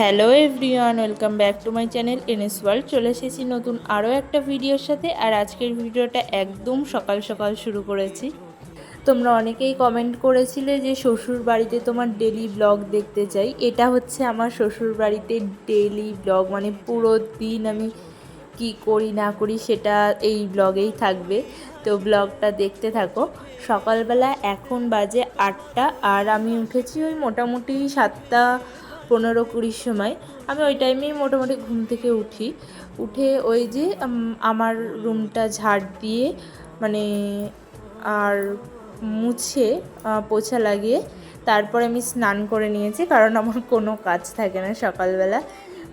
Hello everyone, welcome back to my channel NS world চলে এসেছি নতুন আরও একটা ভিডিওর সাথে, আর আজকের ভিডিওটা একদম সকাল সকাল শুরু করেছি। তোমরা অনেকেই কমেন্ট করেছিলে যে শ্বশুর বাড়িতে তোমার ডেলি ব্লগ দেখতে চাই। এটা হচ্ছে আমার শ্বশুর বাড়িতে ডেলি ব্লগ মানে পুরো দিন আমি কি করি না করি সেটা এই ব্লগেই থাকবে। তো ব্লগটা দেখতে থাকো। সকালবেলা এখন বাজে আটটা, আর আমি উঠেছি ওই মোটামুটি সাতটা পনেরো কুড়ির সময় আমি ওই টাইমেই মোটামুটি ঘুম থেকে উঠি। উঠে ওই যে আমার রুমটা ঝাড় দিয়ে মানে আর মুছে পোছা লাগিয়ে তারপরে আমি স্নান করে নিয়েছি, কারণ আমার কোনো কাজ থাকে না সকালবেলা।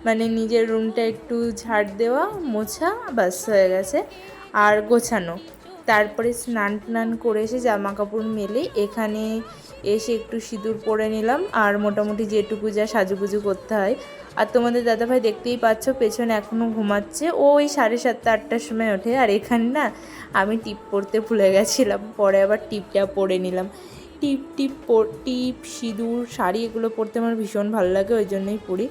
মানে নিজের রুমটা একটু ঝাড় দেওয়া, মোছা বাস হয়ে গেছে, আর গোছানো। তারপরে স্নান টান করে এসে জামা কাপড় মেলে এখানে এসে একটু সিঁদুর পরে নিলাম। আর মোটামুটি যেটুকু যা সাজুগুজু করতে হয়। আর তোমাদের দাদাভাই দেখতেই পাচ্ছ, পেছনে এখনও ঘুমাচ্ছে। ও ওই সাড়ে সাতটা, আটটার সময় ওঠে। আর এখানে না, আমি টিপ পরতে ভুলে গেছিলাম। পরে আবার টিপটা পরে নিলাম। টিপ টিপ টিপ, সিঁদুর, শাড়ি এগুলো পরতে আমার ভীষণ ভালো লাগে, ওই জন্যই পরি।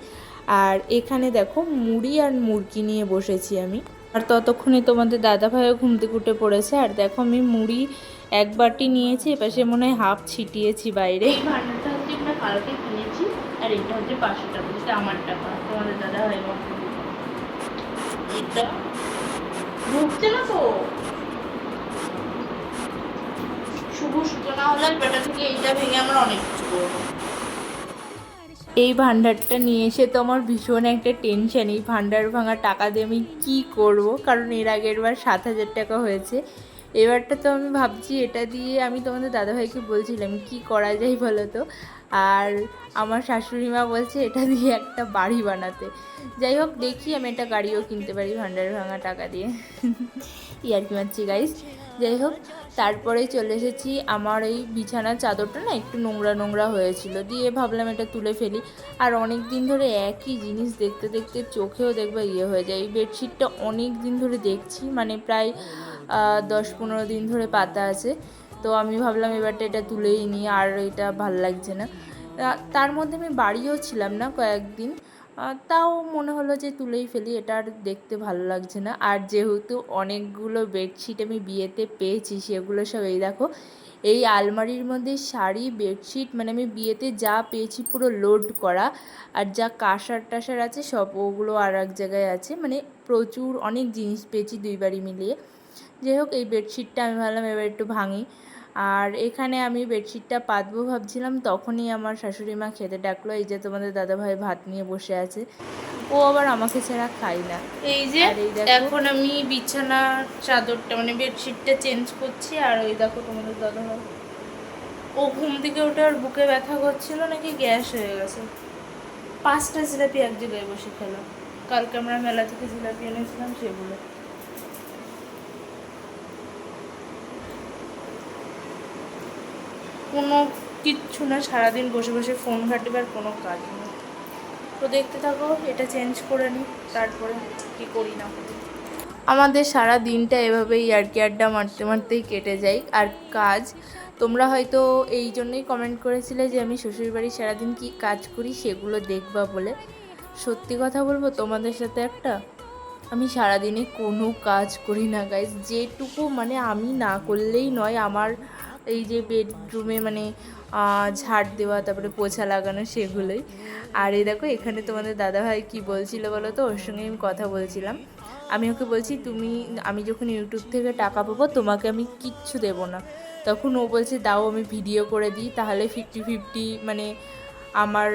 আর এখানে দেখো, মুড়ি আর মুরগি নিয়ে বসেছি আমি। আর ততক্ষণে তোমাদের দাদাভাইও ঘুম থেকে উঠে পড়েছে। আর দেখো আমি মুড়ি এক বাটি নিয়েছি এপাশে মনে হয় হাফ ছিটিয়েছি বাইরে। এই ভান্ডারটা হচ্ছে আমরা কালকে কিনেছি আর এটা হচ্ছে পাঁচশো টাকা এটা আমার টাকা তোমাদের দাদা ভাই এটা ঢুকছে না তো? শুভ সূচনা হলে থেকে এইটা ভেঙে আমরা অনেক কিছু করব। এই ভান্ডারটা নিয়ে এসে তো আমার ভীষণ একটা টেনশন এই ভান্ডার ভাঙা টাকা দিয়ে আমি কী করব? কারণ এর আগের বার সাত হাজার টাকা হয়েছে। এবারটা তো আমি ভাবছি এটা দিয়ে আমি তোমাদের দাদাভাইকে বলছিলাম, কি করা যায় বলো তো আর আমার শাশুড়ি মা বলছে, এটা দিয়ে একটা বাড়ি বানাতে। যাই হোক, দেখি আমি একটা গাড়িও কিনতে পারি, ভান্ডার ভাঙা টাকা দিয়ে। ইয়ার কি মারছি গাইস যাই হোক, তারপরে চলে এসেছি আমার এই বিছানার চাদরটা না একটু নোংরা নোংরা হয়েছিল, দিয়ে ভাবলাম এটা তুলে ফেলি। আর অনেক দিন ধরে একই জিনিস দেখতে দেখতে চোখেও দেখবে ইয়ে হয়ে যায়। এই বেডশিটটা অনেক দিন ধরে দেখছি মানে প্রায় দশ পনেরো দিন ধরে পাতা আছে। তো আমি ভাবলাম এবারটা এটা তুলেই নিই, আর এটা ভালো লাগছে না। তার মধ্যে আমি বাড়িও ছিলাম না কয়েকদিন। তাও মনে হলো যে তুলেই ফেলি, এটা আর দেখতে ভালো লাগছে না। আর যেহেতু অনেকগুলো বেডশিট আমি বিয়েতে পেয়েছি, সেগুলো সব এই দেখো, এই আলমারির মধ্যে শাড়ি, বেডশিট মানে আমি বিয়েতে যা পেয়েছি পুরো লোড করা, আর যা কাঁসার টাসার আছে সব ওগুলো আর এক জায়গায় আছে। মানে প্রচুর অনেক জিনিস পেয়েছি দুই বাড়ি মিলিয়ে। যাই হোক, এই বেডশিটটা আমি ভাবলাম এবার একটু ভাঙি। আর এখানে আমি বেডশিটটা পাতবো ভাবছিলাম তখনই আমার শাশুড়ি মা খেতে ডাকলো এই যে তোমাদের দাদাভাই ভাত নিয়ে বসে আছে। ও আবার আমাকে ছাড়া খাই না। এই যে। এখন আমি বিছানার চাদরটা মানে বেডশিটটা চেঞ্জ করছি আর ওই দেখো তোমাদের দাদাভাই। ও ঘুম থেকে উঠে আর বুকে ব্যথা করছিল নাকি গ্যাস হয়ে গেছে। পাঁচটা জিলাপি এক জায়গায় বসে খেলো। কালকে আমরা মেলা থেকে জিলাপি এনেছিলাম সেগুলো কোনো কিচ্ছু না, সারাদিন বসে বসে ফোন ঘাটিবার কোনো কাজ নেই। তো দেখতে থাকো, এটা চেঞ্জ করে নিই, তারপরে কি করি না করি। আমাদের সারা দিনটা এভাবেই আর কি, আড্ডা মারতে মারতেই কেটে যায়। আর কাজ, তোমরা হয়তো এই জন্যই কমেন্ট করেছিলে যে আমি শ্বশুরবাড়ির সারাদিন কি কাজ করি সেগুলো দেখবা বলে। সত্যি কথা বলব, তোমাদের সাথে একটা, আমি সারাদিনে কোনো কাজ করি না গাইজ যেটুকু মানে আমি না করলেই নয়, আমার এই যে বেডরুমে মানে ঝাড় দেওয়া, তারপরে পোছা লাগানো সেগুলোই। আর এই দেখো, এখানে তোমাদের দাদাভাই কি বলছিল বলো তো? ওর সঙ্গে আমি কথা বলছিলাম। আমি ওকে বলছি, তুমি, আমি যখন ইউটিউব থেকে টাকা পাবো, তোমাকে আমি কিচ্ছু দেবো না। তখন ও বলছে, দাও, আমি ভিডিও করে দিই, তাহলে ফিফটি ফিফটি মানে আমার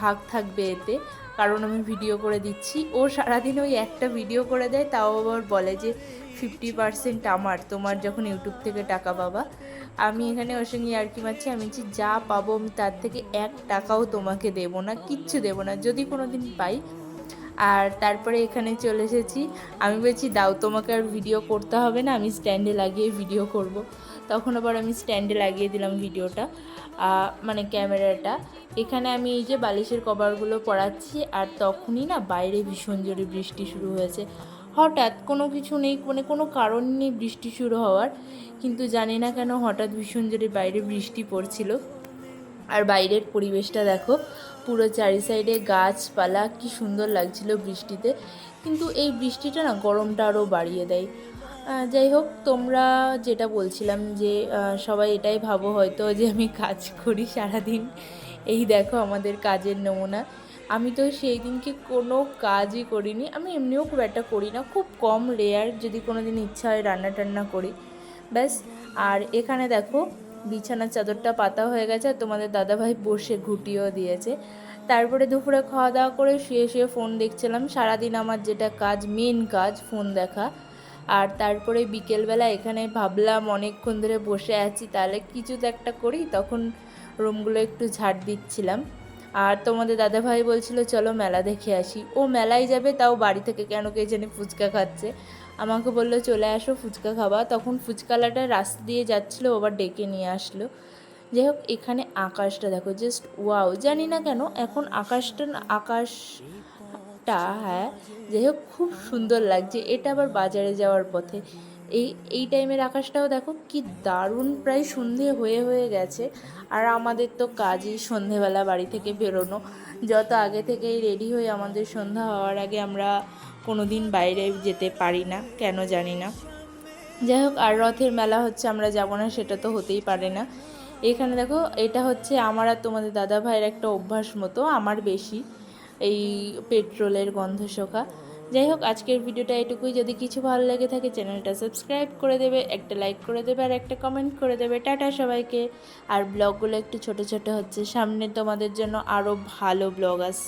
ভাগ থাকবে এতে। কারণ আমি ভিডিও করে দিচ্ছি। ও সারাদিন ওই একটা ভিডিও করে দেয়, তাও আবার বলে যে ফিফটি পার্সেন্ট আমার, তোমার যখন ইউটিউব থেকে টাকা পাবা। আমি এখানে ওর সঙ্গে আর কি মারছি, আমি বলছি, যা পাবো আমি তার থেকে এক টাকাও তোমাকে দেবো না, কিচ্ছু দেবো না। যদি কোনো দিন পাই আর তারপরে এখানে চলে এসেছি। আমি বলছি, দাও, তোমাকে আর ভিডিও করতে হবে না, আমি স্ট্যান্ডে লাগিয়ে ভিডিও করব। তখন আবার আমি স্ট্যান্ডে লাগিয়ে দিলাম ভিডিওটা মানে ক্যামেরাটা এখানে আমি এই যে বালিশের কভারগুলো পড়াচ্ছি আর তখনই না বাইরে ভীষণ জোরে বৃষ্টি শুরু হয়েছে। হঠাৎ কোনো কিছু নেই মানে কোনো কারণ নেই বৃষ্টি শুরু হওয়ার, কিন্তু জানি না কেন হঠাৎ ভীষণ জোরে বাইরে বৃষ্টি পড়ছিল। আর বাইরের পরিবেশটা দেখো পুরো চারি সাইডে গাছপালা, কি সুন্দর লাগছিল বৃষ্টিতে। কিন্তু এই বৃষ্টিটা না গরমটা আরও বাড়িয়ে দেয়। যাই হোক, তোমরা যেটা বলছিলাম যে সবাই এটাই ভাবো হয়তো যে আমি কাজ করি সারাদিন। এই দেখো আমাদের কাজের নমুনা। আমি তো সেই দিনকে কোনো কাজই করিনি। আমি এমনিও খুব একটা করি না। খুব কম রেয়ার যদি কোনো দিন ইচ্ছা হয় রান্না টান্না করি। ব্যাস, আর এখানে দেখো বিছানার চাদরটা পাতা হয়ে গেছে আর তোমাদের দাদাভাই বসে ঘুটিয়েও দিয়েছে। তারপরে দুপুরে খাওয়া দাওয়া করে শুয়ে শুয়ে ফোন দেখছিলাম। সারাদিন আমার যেটা কাজ মেন কাজ ফোন দেখা। আর তারপরে বিকেলবেলা এখানে ভাবলাম অনেকক্ষণ ধরে বসে আছি, তাহলে কিছু তো একটা করি। তখন রুমগুলো একটু ঝাড় দিচ্ছিলাম। আর তোমাদের দাদাভাই বলছিল, চলো মেলা দেখে আসি। ও মেলায় যাবে, তাও বাড়ি থেকে কেন কে জানি ফুচকা খাচ্ছে। আমাকে বলল, চলে আসো ফুচকা খাবা তখন ফুচকালাটা রাস্তা দিয়ে যাচ্ছিল আবার ডেকে নিয়ে আসলো। যাই হোক, এখানে আকাশটা দেখো জাস্ট ওয়াও জানি না কেন এখন আকাশটা আকাশটা হ্যাঁ যাই হোক, খুব সুন্দর লাগছে। এটা আবার বাজারে যাওয়ার পথে। এই এই টাইমের আকাশটাও দেখো কি দারুণ প্রায় সন্ধে হয়ে হয়ে গেছে। আর আমাদের তো কাজই সন্ধেবেলা বাড়ি থেকে বেরোনো। যত আগে থেকেই রেডি হয়ে আমাদের সন্ধ্যা হওয়ার আগে আমরা কোনো দিন বাইরে যেতে পারি না, কেন জানি না। যাই হোক, আর রথের মেলা হচ্ছে আমরা যাব না, সেটা তো হতেই পারে না। এখানে দেখো, এটা হচ্ছে আমার আর তোমাদের দাদা ভাইয়ের একটা অভ্যাস মতো, আমার বেশি, এই পেট্রোলের গন্ধ শোকা। যাই হোক, আজকের ভিডিওটা এটুকুই। যদি কিছু ভালো লেগে থাকে, চ্যানেলটা সাবস্ক্রাইব করে দেবে, একটা লাইক করে দেবে, আর একটা কমেন্ট করে দেবে। টাটা সবাইকে। আর ব্লগগুলো একটু ছোট ছোট হচ্ছে। সামনে তোমাদের জন্য আরও ভালো ব্লগ আসছে